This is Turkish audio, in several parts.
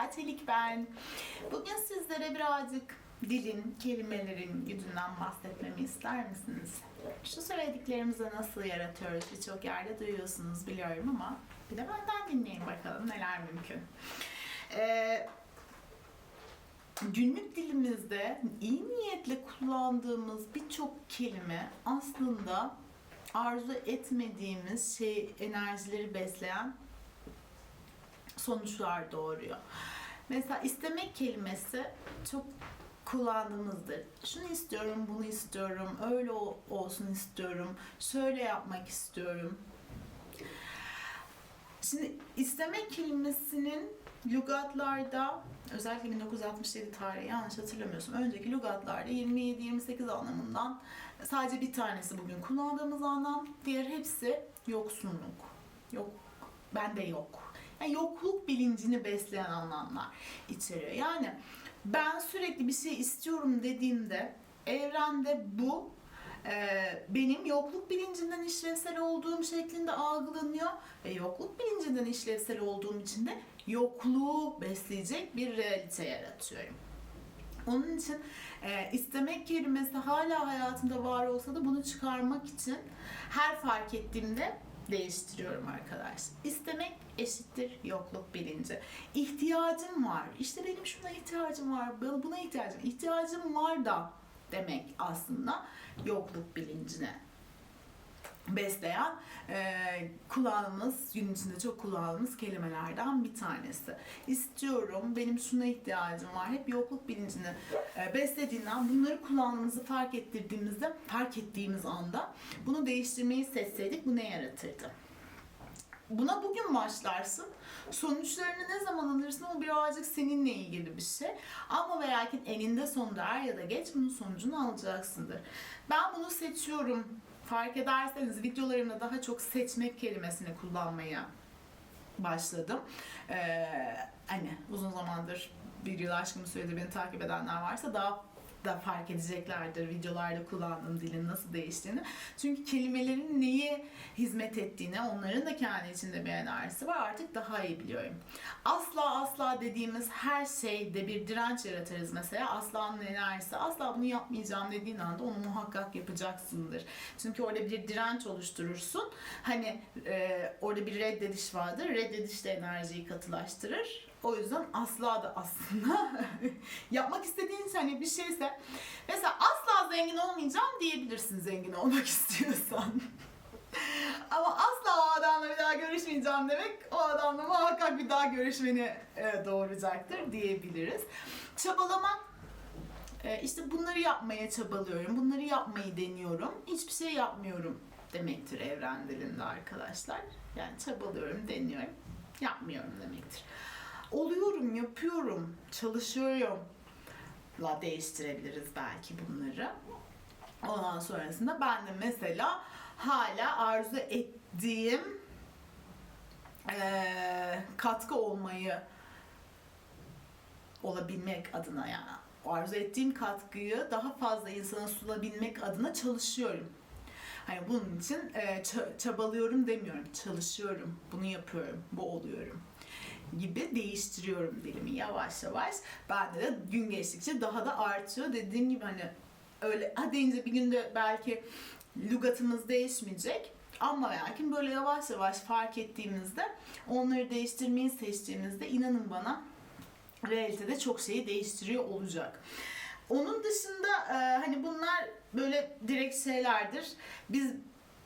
Beyza Çelik ben. Bugün sizlere birazcık dilin, kelimelerin gücünden bahsetmemi ister misiniz? Şu söylediklerimizi nasıl yaratıyoruz birçok yerde duyuyorsunuz biliyorum ama bir de benden dinleyin bakalım neler mümkün. Ee, günlük dilimizde iyi niyetle kullandığımız birçok kelime aslında arzu etmediğimiz şey enerjileri besleyen sonuçlar doğuruyor. Mesela istemek kelimesi çok kullandığımızdır. Şunu istiyorum, bunu istiyorum, öyle olsun istiyorum, şöyle yapmak istiyorum. Şimdi istemek kelimesinin lügatlarda özellikle 1967 tarihi yanlış hatırlamıyorsam önceki lügatlarda 27-28 anlamından sadece bir tanesi bugün kullandığımız anlam diğer hepsi yoksunluk. Yok bende yok. Yani yokluk bilincini besleyen anlamlar içeriyor. Yani ben sürekli bir şey istiyorum dediğimde evrende bu e, benim yokluk bilincinden işlevsel olduğum şeklinde algılanıyor ve yokluk bilincinden işlevsel olduğum için de yokluğu besleyecek bir realite yaratıyorum. Onun için e, istemek kelimesi hala hayatımda var olsa da bunu çıkarmak için her fark ettiğimde değiştiriyorum arkadaş. İstemek eşittir yokluk bilinci. İhtiyacım var. İşte benim şuna ihtiyacım var. Buna ihtiyacım. İhtiyacım var da demek aslında yokluk bilincine besleyen e, kullandığımız, gün içinde çok kullandığımız kelimelerden bir tanesi. İstiyorum, benim şuna ihtiyacım var. Hep yokluk bilincini e, beslediğinden bunları kullandığımızı fark ettirdiğimizde, fark ettiğimiz anda bunu değiştirmeyi seçseydik bu ne yaratırdı? Buna bugün başlarsın. Sonuçlarını ne zaman alırsın o birazcık seninle ilgili bir şey. Ama ve lakin eninde sonunda er ya da geç bunun sonucunu alacaksındır. Ben bunu seçiyorum. Fark ederseniz videolarımda daha çok seçmek kelimesini kullanmaya başladım. Ee, hani uzun zamandır bir yıl aşkın süredir beni takip edenler varsa daha da fark edeceklerdir videolarda kullandığım dilin nasıl değiştiğini. Çünkü kelimelerin neye hizmet ettiğini, onların da kendi içinde bir enerjisi var artık daha iyi biliyorum. Asla asla dediğimiz her şeyde bir direnç yaratırız mesela. Aslanın enerjisi asla bunu yapmayacağım dediğin anda onu muhakkak yapacaksındır. Çünkü orada bir direnç oluşturursun. Hani e, orada bir reddediş vardır. Reddediş de enerjiyi katılaştırır. O yüzden asla da aslında yapmak istediğin hani bir şeyse mesela asla zengin olmayacağım diyebilirsin zengin olmak istiyorsan. Ama asla o adamla bir daha görüşmeyeceğim demek o adamla muhakkak bir daha görüşmeni e, doğuracaktır diyebiliriz. Çabalamak e, işte bunları yapmaya çabalıyorum, bunları yapmayı deniyorum, hiçbir şey yapmıyorum demektir evren dilinde arkadaşlar. Yani çabalıyorum, deniyorum, yapmıyorum demektir. Oluyorum, yapıyorum, çalışıyorum la değiştirebiliriz belki bunları. Ondan sonrasında ben de mesela hala arzu ettiğim eee, katkı olmayı olabilmek adına yani arzu ettiğim katkıyı daha fazla insana sunabilmek adına çalışıyorum. Hani bunun için e, ça- çabalıyorum demiyorum. Çalışıyorum, bunu yapıyorum, bu oluyorum gibi değiştiriyorum dilimi yavaş yavaş. Bende de gün geçtikçe daha da artıyor. Dediğim gibi hani öyle ha deyince bir günde belki lügatımız değişmeyecek. Ama lakin böyle yavaş yavaş fark ettiğimizde onları değiştirmeyi seçtiğimizde inanın bana realitede çok şeyi değiştiriyor olacak. Onun dışında e, hani bunlar böyle direkt şeylerdir. Biz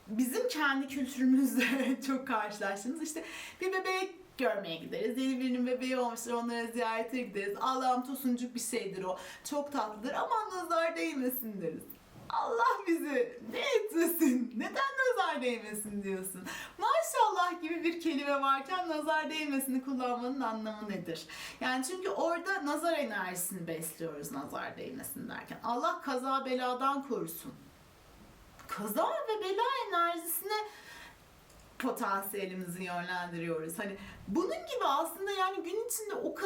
bizim kendi kültürümüzde çok karşılaştığımız işte bir bebek görmeye gideriz. Yeni birinin bebeği olmuştur onlara ziyarete gideriz. Allah'ım tosuncuk bir şeydir o. Çok tatlıdır. Aman nazar değmesin deriz. Allah bizi ne etmesin, neden nazar değmesin diyorsun. Maşallah gibi bir kelime varken nazar değmesini kullanmanın anlamı nedir? Yani çünkü orada nazar enerjisini besliyoruz nazar değmesin derken. Allah kaza beladan korusun. Kaza ve bela enerjisine potansiyelimizi yönlendiriyoruz. Hani bunun gibi aslında yani gün içinde o kadar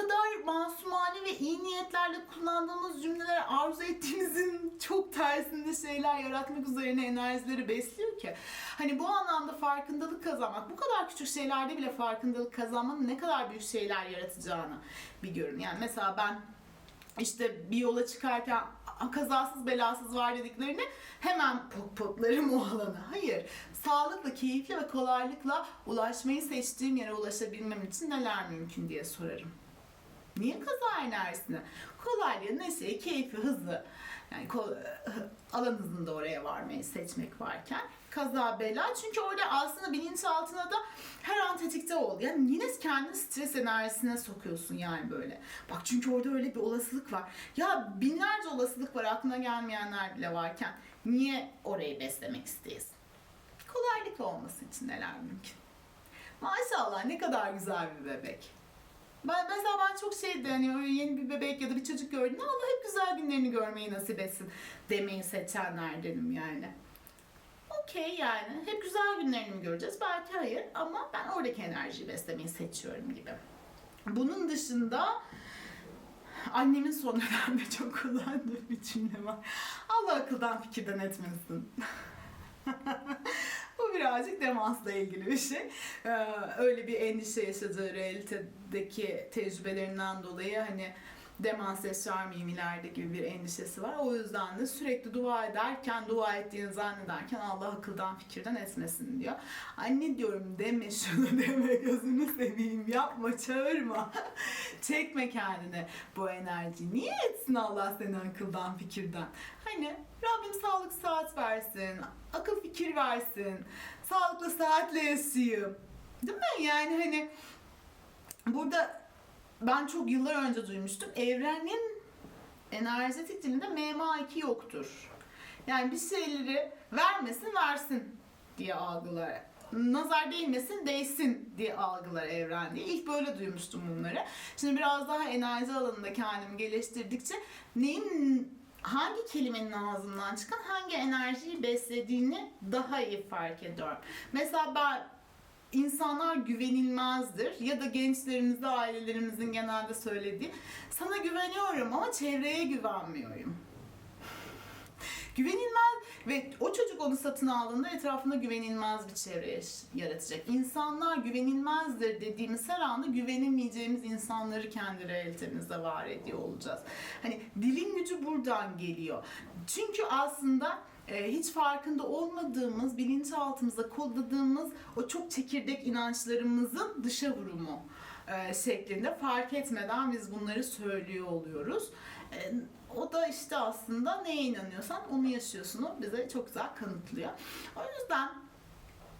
masumane ve iyi niyetlerle kullandığımız cümleler arzu ettiğimizin çok tersinde şeyler yaratmak üzerine enerjileri besliyor ki. Hani bu anlamda farkındalık kazanmak, bu kadar küçük şeylerde bile farkındalık kazanmanın ne kadar büyük şeyler yaratacağını bir görün. Yani mesela ben işte bir yola çıkarken "Aa, kazasız belasız var dediklerini hemen pot potlarım o alana. Hayır. Sağlıklı, keyifli ve kolaylıkla ulaşmayı seçtiğim yere ulaşabilmem için neler mümkün diye sorarım. Niye kaza enerjisine? Kolaylığı, neşeyi, keyfi, hızı. Yani alan hızında oraya varmayı seçmek varken kaza bela. Çünkü orada aslında bilinçaltına da her an tetikte ol. Yani yine kendini stres enerjisine sokuyorsun yani böyle. Bak çünkü orada öyle bir olasılık var. Ya binlerce olasılık var aklına gelmeyenler bile varken niye orayı beslemek isteyesin? Kolaylık olması için neler mümkün. Maşallah ne kadar güzel bir bebek. Ben mesela ben çok şeydi hani öyle yeni bir bebek ya da bir çocuk gördüğümde Allah hep güzel günlerini görmeyi nasip etsin demeyi seçenlerdenim yani. Okey yani hep güzel günlerini mi göreceğiz? Belki hayır ama ben oradaki enerjiyi beslemeyi seçiyorum gibi. Bunun dışında annemin son dönemde çok kullandığı bir cümle var. Allah akıldan fikirden etmesin. Birazcık demansla ilgili bir şey. Ee, öyle bir endişe yaşadığı realitedeki tecrübelerinden dolayı hani demans yaşar mıyım ileride gibi bir endişesi var. O yüzden de sürekli dua ederken, dua ettiğini zannederken Allah akıldan fikirden etmesin diyor. Anne diyorum deme şunu deme gözünü seveyim yapma çağırma. Çekme kendine bu enerjiyi. Niye etsin Allah seni akıldan fikirden? Hani Rabbim sağlık saat versin, akıl fikir versin, sağlıklı saatle yaşayayım. Değil mi? Yani hani burada ben çok yıllar önce duymuştum. Evrenin enerjetik dilinde MMA2 yoktur. Yani bir şeyleri vermesin versin diye algılar. Nazar değmesin değsin diye algılar evren diye. İlk böyle duymuştum bunları. Şimdi biraz daha enerji alanında kendimi geliştirdikçe neyin hangi kelimenin ağzımdan çıkan hangi enerjiyi beslediğini daha iyi fark ediyorum. Mesela ben insanlar güvenilmezdir ya da gençlerimizde ailelerimizin genelde söylediği sana güveniyorum ama çevreye güvenmiyorum. Güvenilmez ve o çocuk onu satın aldığında etrafında güvenilmez bir çevre yaratacak. İnsanlar güvenilmezdir dediğimiz her anda güvenemeyeceğimiz insanları kendi realitemizde var ediyor olacağız. Hani dilin gücü buradan geliyor. Çünkü aslında hiç farkında olmadığımız, bilinçaltımızda kodladığımız o çok çekirdek inançlarımızın dışa vurumu e, şeklinde fark etmeden biz bunları söylüyor oluyoruz. E, o da işte aslında neye inanıyorsan onu yaşıyorsun. O bize çok güzel kanıtlıyor. O yüzden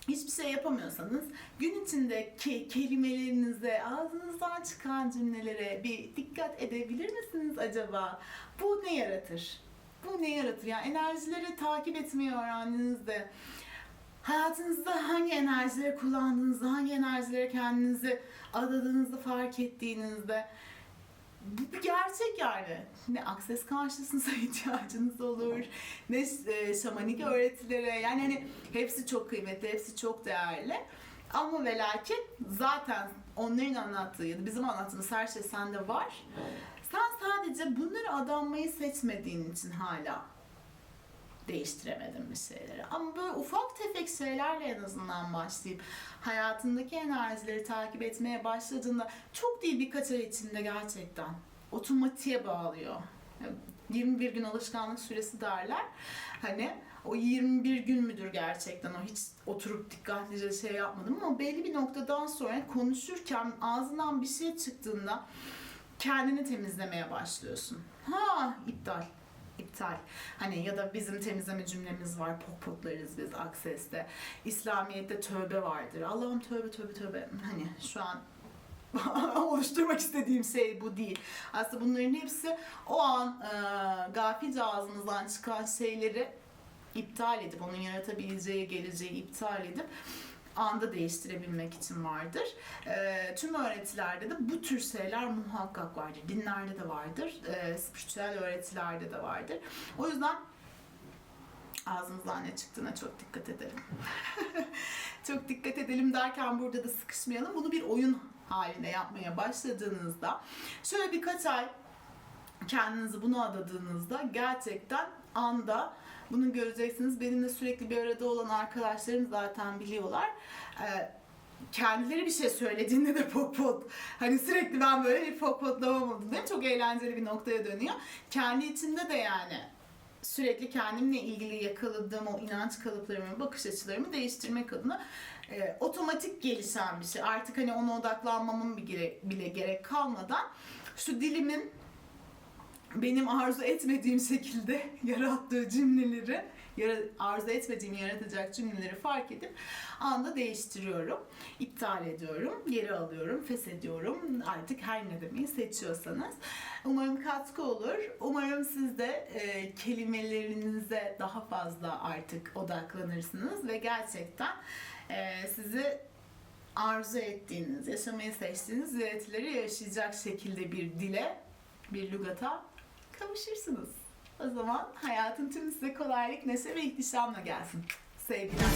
hiçbir şey yapamıyorsanız gün içindeki kelimelerinize, ağzınızdan çıkan cümlelere bir dikkat edebilir misiniz acaba? Bu ne yaratır? Bu ne yaratır? Yani enerjileri takip etmeyi öğrendiğinizde hayatınızda hangi enerjileri kullandığınızda, hangi enerjilere kendinizi adadığınızı fark ettiğinizde bu bir gerçek yani. Ne akses karşısınıza ihtiyacınız olur, ne e, şamanik öğretilere yani hani hepsi çok kıymetli, hepsi çok değerli. Ama ve lakin zaten onların anlattığı ya da bizim anlattığımız her şey sende var. Sen sadece bunları adanmayı seçmediğin için hala değiştiremedin bir şeyleri. Ama böyle ufak tefek şeylerle en azından başlayıp hayatındaki enerjileri takip etmeye başladığında çok değil birkaç ay içinde gerçekten otomatiğe bağlıyor. Yani 21 gün alışkanlık süresi derler. Hani o 21 gün müdür gerçekten o hiç oturup dikkatlice şey yapmadım ama belli bir noktadan sonra konuşurken ağzından bir şey çıktığında kendini temizlemeye başlıyorsun. Ha iptal iptal. Hani ya da bizim temizleme cümlemiz var. Pok poklarız biz Akses'te. İslamiyet'te tövbe vardır. Allah'ım tövbe tövbe tövbe. Hani şu an oluşturmak istediğim şey bu değil. Aslında bunların hepsi o an e, gafilce ağzımızdan çıkan şeyleri iptal edip onun yaratabileceği geleceği iptal edip anda değiştirebilmek için vardır. E, tüm öğretilerde de bu tür şeyler muhakkak vardır. Dinlerde de vardır. E, spiritüel öğretilerde de vardır. O yüzden Ağzımızdan ne çıktığına çok dikkat edelim. çok dikkat edelim derken burada da sıkışmayalım. Bunu bir oyun haline yapmaya başladığınızda şöyle birkaç ay kendinizi buna adadığınızda gerçekten anda bunu göreceksiniz. Benimle sürekli bir arada olan arkadaşlarım zaten biliyorlar. Ee, kendileri bir şey söylediğinde de pot pot hani sürekli ben böyle bir pot potlama modundayım. Çok eğlenceli bir noktaya dönüyor. Kendi içimde de yani sürekli kendimle ilgili yakaladığım o inanç kalıplarımı, bakış açılarımı değiştirmek adına e, otomatik gelişen bir şey. Artık hani ona odaklanmamın bile gerek kalmadan şu dilimin benim arzu etmediğim şekilde yarattığı cümleleri, arzu etmediğim yaratacak cümleleri fark edip anda değiştiriyorum. iptal ediyorum, geri alıyorum, feshediyorum. Artık her ne demeyi seçiyorsanız. Umarım katkı olur. Umarım siz de e, kelimelerinize daha fazla artık odaklanırsınız ve gerçekten e, sizi arzu ettiğiniz, yaşamayı seçtiğiniz iletileri yaşayacak şekilde bir dile, bir lügata kavuşursunuz. O zaman hayatın tüm size kolaylık, neşe ve ihtişamla gelsin. Sevgiler.